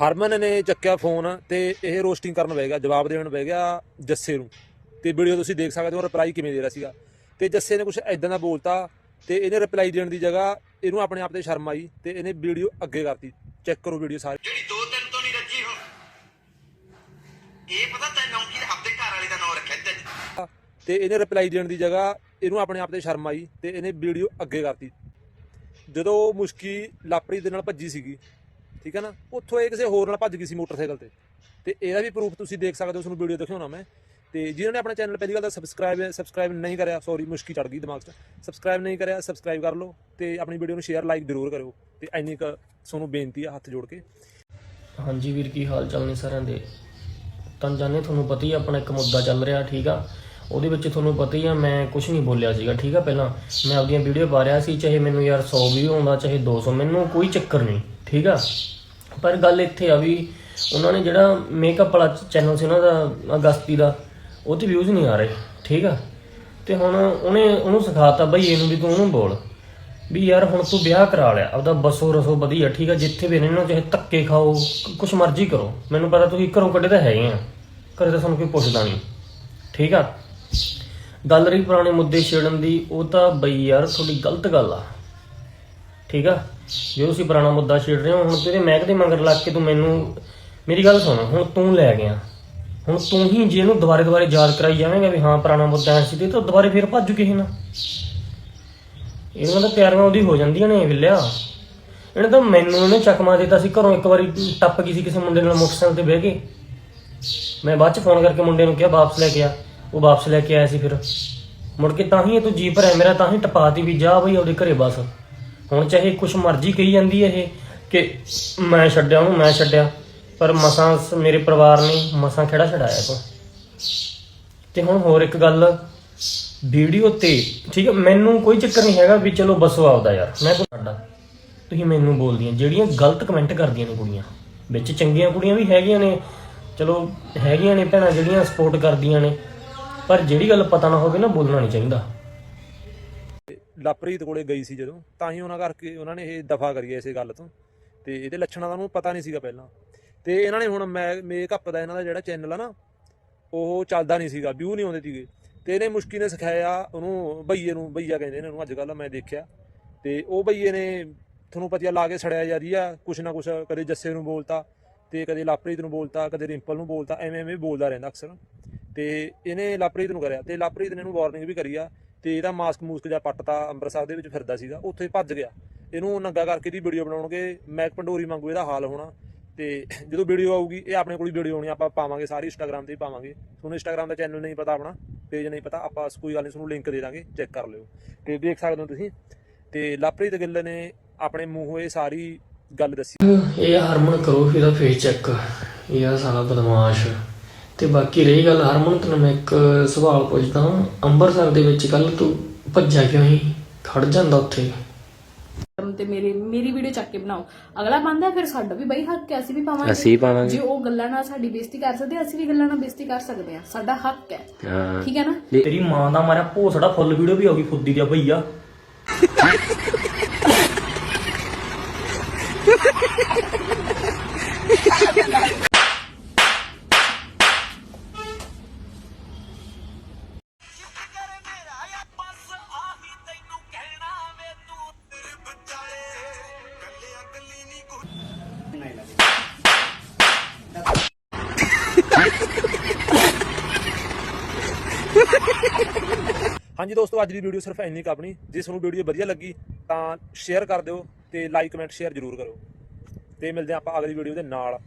ਹਰਮਨ ਨੇ ਚੱਕਿਆ ਫੋਨ ਤੇ ਇਹ ਰੋਸਟਿੰਗ ਕਰਨ ਬਹਿ ਗਿਆ ਜਵਾਬ ਦੇਣ ਬਹਿ ਗਿਆ ਜੱਸੇ ਨੂੰ। ਤੇ ਵੀਡੀਓ ਤੁਸੀਂ ਦੇਖ ਸਕਦੇ ਹੋ ਰਿਪਲਾਈ ਕਿਵੇਂ ਦੇ ਰਿਹਾ ਸੀਗਾ। ਤੇ ਜੱਸੇ ਨੇ ਕੁਝ ਐਦਾਂ ਦਾ ਬੋਲਤਾ ਤੇ ਇਹਨੇ ਰਿਪਲਾਈ ਦੇਣ ਦੀ ਜਗ੍ਹਾ ਇਹਨੂੰ ਆਪਣੇ ਆਪ ਤੇ ਸ਼ਰਮ ਆਈ ਤੇ ਇਹਨੇ ਵੀਡੀਓ ਅੱਗੇ ਕਰਤੀ। ਚੈੱਕ ਕਰੋ ਵੀਡੀਓ ਸਾਰੀ। ਜਿਹੜੀ ਦੋ ਤਿੰਨ ਤੋਂ ਨਹੀਂ ਰੱਜੀ ਹੁਣ ਇਹ ਪਤਾ ਤੈਨੂੰ ਕੀ ਆਪਦੇ ਘਰ ਵਾਲੇ ਦਾ ਨਾਮ ਰੱਖਿਆ ਤੇ ਤੇ ਇਹਨੇ ਰਿਪਲਾਈ ਦੇਣ ਦੀ ਜਗ੍ਹਾ ਇਹਨੂੰ ਆਪਣੇ ਆਪ ਤੇ ਸ਼ਰਮ ਆਈ ਤੇ ਇਹਨੇ ਵੀਡੀਓ ਅੱਗੇ ਕਰਤੀ। ਜਦੋਂ ਮੁਸ਼ਕੀ ਲਾਪਰੀ ਦੇ ਨਾਲ ਭੱਜੀ ਸੀਗੀ ਠੀਕ ਹੈ ਨਾ? ਉੱਥੋਂ ਇਹ ਕਿਸੇ ਹੋਰ ਨਾਲ ਭੱਜ ਗਈ ਸੀ ਮੋਟਰਸਾਈਕਲ ਤੇ। ਤੇ ਇਹਦਾ ਵੀ ਪ੍ਰੂਫ ਤੁਸੀਂ ਦੇਖ ਸਕਦੇ ਹੋ, ਤੁਹਾਨੂੰ ਵੀਡੀਓ ਦਿਖਾਉਣਾ ਮੈਂ। ਤੇ ਜਿਨ੍ਹਾਂ ਨੇ ਆਪਣਾ ਚੈਨਲ ਪਹਿਲੀ ਗੱਲ ਤਾਂ ਸਬਸਕ੍ਰਾਈਬ ਸਬਸਕ੍ਰਾਈਬ ਨਹੀਂ ਕਰਿਆ ਸੌਰੀ ਮੁਸ਼ਕੀ ਚੜ ਗਈ ਦਿਮਾਗ 'ਚ। ਸਬਸਕ੍ਰਾਈਬ ਨਹੀਂ ਕਰਿਆ ਸਬਸਕ੍ਰਾਈਬ ਕਰ ਲਓ ਤੇ ਆਪਣੀ ਵੀਡੀਓ ਨੂੰ ਸ਼ੇਅਰ ਲਾਈਕ ਜ਼ਰੂਰ ਕਰਿਓ। ਤੇ ਇੰਨੀ ਕੁ ਤੁਹਾਨੂੰ ਬੇਨਤੀ ਆ ਹੱਥ ਜੋੜ ਕੇ। ਹਾਂਜੀ ਵੀਰ, ਕੀ ਹਾਲ ਚਾਲ ਨੇ ਸਾਰਿਆਂ ਦੇ? ਤਾਂ ਜਾਨੇ ਤੁਹਾਨੂੰ ਪਤਾ ਹੀ ਆ, ਆਪਣਾ ਇੱਕ ਮੁੱਦਾ ਚੱਲ ਰਿਹਾ, ਠੀਕ ਆ? ਉਹਦੇ ਵਿੱਚ ਤੁਹਾਨੂੰ ਪਤਾ ਹੀ ਆ, ਮੈਂ ਕੁਝ ਨਹੀਂ ਬੋਲਿਆ ਸੀਗਾ, ਠੀਕ ਆ? ਪਹਿਲਾਂ ਮੈਂ ਆਪਣੀਆਂ ਵੀਡੀਓ ਪਾ ਰਿਹਾ ਸੀ, ਚਾਹੇ ਮੈਨੂੰ ਯਾਰ 100 ਵੀਊ ਆਉਂਦਾ, ਚਾਹੇ 200 ਮੈਨੂੰ ਕੋਈ ਚੱਕਰ ਨਹੀਂ। ਠੀਕ ਆ? ਪਰ ਗੱਲ ਇੱਥੇ ਆ ਵੀ ਉਹਨਾਂ ਨੇ ਜਿਹੜਾ ਮੇਕਅਪ ਵਾਲਾ ਚੈਨਲ ਸੀ ਉਹਨਾਂ ਦਾ, ਅਗਸਤੀ ਦਾ, ਉਹ ਤੇ ਵਿਊਜ਼ ਨਹੀਂ ਆ ਰਹੇ, ਠੀਕ ਆ? ਤੇ ਹੁਣ ਉਹਨੇ ਉਹਨੂੰ ਸਿਖਾਤਾ ਬਈ ਇਹਨੂੰ ਵੀ ਤੂੰ ਉਹਨੂੰ ਬੋਲ ਵੀ ਯਾਰ ਹੁਣ ਤੂੰ ਵਿਆਹ ਕਰਾ ਲਿਆ, ਆਪਦਾ ਬਸੋ ਰਸੋ ਵਧੀਆ, ਠੀਕ ਆ? ਜਿੱਥੇ ਵੀ ਰਹਿਣਾ ਚਾਹੇ ਧੱਕੇ ਖਾਓ, ਕੁਛ ਮਰਜ਼ੀ ਕਰੋ, ਮੈਨੂੰ ਪਤਾ ਤੁਸੀਂ ਘਰੋਂ ਕੱਢੇ ਤਾਂ ਹੈਗੇ ਆ, ਘਰੇ ਤਾਂ ਤੁਹਾਨੂੰ ਕੋਈ ਪੁੱਛਦਾ ਨਹੀਂ, ਠੀਕ ਆ? ਗੱਲ ਰਹੀ ਪੁਰਾਣੇ ਮੁੱਦੇ ਛੇੜਨ ਦੀ, ਉਹ ਤਾਂ ਬਈ ਯਾਰ ਤੁਹਾਡੀ ਗਲਤ ਗੱਲ ਆ। ਠੀਕ ਆ? ਜੇ ਤੁਸੀਂ ਪੁਰਾਣਾ ਮੁੱਦਾ ਛੇੜ ਰਹੇ ਹੋ, ਹੁਣ ਤੇਰੇ ਮਹਿਕ ਦੇ ਮੰਗਰ ਲੱਗ ਕੇ ਤੂੰ ਮੈਨੂੰ, ਮੇਰੀ ਗੱਲ ਸੁਣ, ਹੁਣ ਤੂੰ ਲੈ ਗਿਆ। ਹੁਣ ਤੂੰ ਹੀ ਜੇ ਦੁਬਾਰੇ ਦੁਬਾਰੇ ਯਾਦ ਕਰਾਈ ਜਾਵੇਂਗਾ ਵੀ ਹਾਂ, ਪੁਰਾਣਾ ਮੁੱਦਾ ਐ ਸੀ ਤੇ ਤਾਂ ਦੁਬਾਰੇ ਫੇਰ ਭੱਜ ਕਿਸੇ ਨਾ। ਇਹਨਾਂ ਦਾ ਤਿਆਰੀਆਂ ਉਹਦੀ ਹੋ ਜਾਂਦੀਆਂ ਨੇ, ਵਿਲਿਆ। ਇਹਨੇ ਤਾਂ ਮੈਨੂੰ ਇਹਨੇ ਚੱਕਮਾ ਦਿੱਤਾ ਸੀ, ਘਰੋਂ ਇੱਕ ਵਾਰੀ ਟੱਪ ਗਈ ਸੀ ਕਿਸੇ ਮੁੰਡੇ ਨਾਲ ਮੋਟਰਸਾਈਕਲ ਤੇ ਬਹਿ ਕੇ। ਮੈਂ ਬਾਅਦ ਚ ਫੋਨ ਕਰਕੇ ਮੁੰਡੇ ਨੂੰ ਕਿਹਾ, ਵਾਪਸ ਲੈ ਕੇ ਆ। ਉਹ ਵਾਪਸ ਲੈ ਕੇ ਆਇਆ ਸੀ ਫਿਰ। ਮੁੜ ਕੇ ਤਾਂ ਹੀ ਇਹ ਤੂੰ ਜੀ ਭਰਿਆ ਮੇਰਾ ਤਾਂ ਹੀ ਟਪਾਤੀ ਵੀ ਜਾ ਬਈ ਉਹਦੇ ਘਰੇ ਬਸ। ਹੁਣ ਚਾਹੇ ਕੁਛ ਮਰਜ਼ੀ ਕਹੀ ਜਾਂਦੀ ਹੈ ਇਹ ਕਿ ਮੈਂ ਛੱਡਿਆ ਉਹਨੂੰ ਮੈਂ ਛੱਡਿਆ, ਪਰ ਮਸਾਂ ਸ- ਮੇਰੇ ਪਰਿਵਾਰ ਨੇ ਮਸਾਂ ਖੇੜਾ ਛਡਾਇਆ ਤੂੰ ਤੇ ਹੁਣ ਹੋਰ ਇੱਕ ਗੱਲ, ਵੀਡੀਓ ਤੇ, ਠੀਕ ਹੈ, ਮੈਨੂੰ ਕੋਈ ਚੱਕਰ ਨਹੀਂ ਹੈਗਾ ਵੀ ਚਲੋ ਬਸੋ ਆਪਦਾ ਯਾਰ, ਮੈਂ ਕੋਈ ਸਾਡਾ। ਤੁਸੀਂ ਮੈਨੂੰ ਬੋਲਦੀਆਂ, ਜਿਹੜੀਆਂ ਗਲਤ ਕਮੈਂਟ ਕਰਦੀਆਂ ਨੇ ਕੁੜੀਆਂ, ਵਿੱਚ ਚੰਗੀਆਂ ਕੁੜੀਆਂ ਵੀ ਹੈਗੀਆਂ ਨੇ, ਚਲੋ ਹੈਗੀਆਂ ਨੇ ਭੈਣਾਂ ਜਿਹੜੀਆਂ ਸਪੋਰਟ ਕਰਦੀਆਂ ਨੇ, ਪਰ ਜਿਹੜੀ ਗੱਲ ਪਤਾ ਨਾ ਹੋਵੇ ਨਾ, ਬੋਲਣਾ ਨਹੀਂ ਚਾਹੀਦਾ। ਲਾਪਰੀਤ ਕੋਲੇ ਗਈ ਸੀ ਜਦੋਂ, ਤਾਂ ਹੀ ਉਹਨਾਂ ਕਰਕੇ ਉਹਨਾਂ ਨੇ ਇਹ ਦਫਾ ਕਰੀ ਇਸੇ ਗੱਲ ਤੋਂ। ਤੇ ਇਹਦੇ ਲੱਛਣਾਂ ਦਾ ਉਹਨੂੰ ਪਤਾ ਨਹੀਂ ਸੀਗਾ ਪਹਿਲਾਂ। ਤੇ ਇਹਨਾਂ ਨੇ ਹੁਣ ਮੈਂ ਮੇਕਅਪ ਦਾ ਇਹਨਾਂ ਦਾ ਜਿਹੜਾ ਚੈਨਲ ਆ ਨਾ, ਉਹ ਚੱਲਦਾ ਨਹੀਂ ਸੀਗਾ ਵਿਊ ਨਹੀਂ ਆਉਂਦੇ ਸੀਗੇ। ਤੇ ਇਹਨੇ ਮੁਸ਼ਕੀ ਨੇ ਸਿਖਾਇਆ ਉਹਨੂੰ ਬਈਏ ਨੂੰ, ਬਈਆ ਕਹਿੰਦੇ ਇਹਨਾਂ ਨੂੰ ਅੱਜ ਕੱਲ੍ਹ ਮੈਂ ਦੇਖਿਆ। ਤੇ ਉਹ ਬਈਏ ਨੇ ਤੁਹਾਨੂੰ ਪਤੀਆ ਲਾ ਕੇ ਸੜਿਆ ਜਾ ਰਹੀ ਆ, ਕੁਛ ਨਾ ਕੁਛ ਕਦੇ ਜੱਸੇ ਨੂੰ ਬੋਲਤਾ, ਤੇ ਕਦੇ ਲਾਪਰੀਤ ਨੂੰ ਬੋਲਤਾ, ਕਦੇ ਰਿੰਪਲ ਨੂੰ ਬੋਲਤਾ, ਐਵੇਂ ਐਵੇਂ ਬੋਲਦਾ ਰਹਿੰਦਾ ਅਕਸਰ। ਤੇ ਇਹਨੇ ਲਾਪਰੀਤ ਨੂੰ ਕਰਿਆ, ਤੇ ਲਾਪਰੀਤ ਨੇ ਇਹਨੂੰ ਵਾਰਨਿੰਗ ਵੀ ਕਰੀ ਆ ਤੇ ਇਹਦਾ ਮਾਸਕ ਮੂਸਕ ਜਾਂ ਪੱਟਤਾ, ਅੰਮ੍ਰਿਤਸਰ ਦੇ ਵਿੱਚ ਫਿਰਦਾ ਸੀਗਾ, ਉੱਥੇ ਭੱਜ ਗਿਆ। ਇਹਨੂੰ ਨੰਗਾ ਕਰਕੇ ਦੀ ਵੀਡੀਓ ਬਣਾਉਣਗੇ ਮੈਕ ਪੰਡੋਰੀ ਵਾਂਗੂ ਇਹਦਾ ਹਾਲ ਹੋਣਾ। ਤੇ ਜਦੋਂ ਵੀਡੀਓ ਆਊਗੀ, ਇਹ ਆਪਣੇ ਕੋਲ ਵੀਡੀਓ ਆਉਣੀ ਆਪਾਂ ਪਾਵਾਂਗੇ ਸਾਰੀ ਇੰਸਟਾਗ੍ਰam ਤੇ ਹੀ ਪਾਵਾਂਗੇ। ਤੁਹਾਨੂੰ ਇੰਸਟਾਗ੍ਰam ਦਾ ਚੈਨਲ ਨਹੀਂ ਪਤਾ ਆਪਣਾ ਪੇਜ ਨਹੀਂ ਪਤਾ, ਆਪਾਂ ਕੋਈ ਗੱਲ ਨਹੀਂ, ਤੁਹਾਨੂੰ ਲਿੰਕ ਦੇ ਦਾਂਗੇ ਚੈੱਕ ਕਰ ਲਿਓ। ਤੇ ਦੇਖ ਸਕਦੇ ਹੋ ਤੁਸੀਂ, ਤੇ ਲਾਪਰੀਤ ਗਿੱਲ ਨੇ ਆਪਣੇ ਮੂੰਹੋਂ ਇਹ ਸਾਰੀ ਗੱਲ ਦੱਸੀ। ਇਹ ਹਰਮਨ ਕਰੋ, ਇਹਦਾ ਫੇਸ ਚੈੱਕ ਇਹ ਆ ਸਾਲਾ ਬਦਮਾਸ਼। ਤੇ ਬਾਕੀ ਰਹੀ ਗੱਲ ਹਰਮਨ ਤੈਨੂੰ ਮੈਂ ਇੱਕ ਸਵਾਲ ਪੁੱਛਦਾ ਹਾਂ ਅੰਮ੍ਰਿਤਸਰ ਦੇ ਵਿੱਚ ਕੱਲ ਤੂੰ ਭੱਜਿਆ ਕਿਉਂ ਸੀ? ਖੜ ਜਾਂਦਾ ਉੱਥੇ। ਕਰਮ ਤੇ ਮੇਰੀ ਮੇਰੀ ਵੀਡੀਓ ਚੱਕ ਕੇ ਬਣਾਓ। ਅਗਲਾ ਬੰਦਾ ਫਿਰ ਸਾਡਾ ਵੀ ਬਈ ਹੱਕ ਹੈ ਅਸੀਂ ਵੀ ਪਾਵਾਂਗੇ। ਅਸੀਂ ਪਾਵਾਂਗੇ। ਜੇ ਉਹ ਗੱਲਾਂ ਨਾਲ ਸਾਡੀ ਬੇਇੱਜ਼ਤੀ ਕਰ ਸਕਦੇ ਅਸੀਂ ਵੀ ਗੱਲਾਂ ਨਾਲ ਬੇਇੱਜ਼ਤੀ ਕਰ ਸਕਦੇ ਆ। ਸਾਡਾ ਹੱਕ ਹੈ। ਹਾਂ। ਠੀਕ ਹੈ ਨਾ? ਤੇਰੀ ਮਾਂ ਦਾ ਮਾਰਿਆ ਭੋਸੜਾ ਫੁੱਲ ਵੀਡੀਓ ਵੀ ਹੋ ਗਈ ਫੁੱਦੀ ਦੀ ਭਈਆ। ਹਾਂਜੀ ਦੋਸਤੋ, ਅੱਜ ਦੀ ਵੀਡੀਓ ਸਿਰਫ ਇੰਨੀ ਕੁ ਆਪਣੀ। ਜੇ ਤੁਹਾਨੂੰ ਵੀਡੀਓ ਵਧੀਆ ਲੱਗੀ, ਤਾਂ ਸ਼ੇਅਰ ਕਰ ਦਿਓ ਤੇ ਲਾਈਕ ਕਮੈਂਟ ਸ਼ੇਅਰ ਜ਼ਰੂਰ ਕਰੋ। ਤੇ ਮਿਲਦੇ ਹਾਂ ਆਪਾਂ ਅਗਲੀ ਵੀਡੀਓ ਦੇ ਨਾਲ।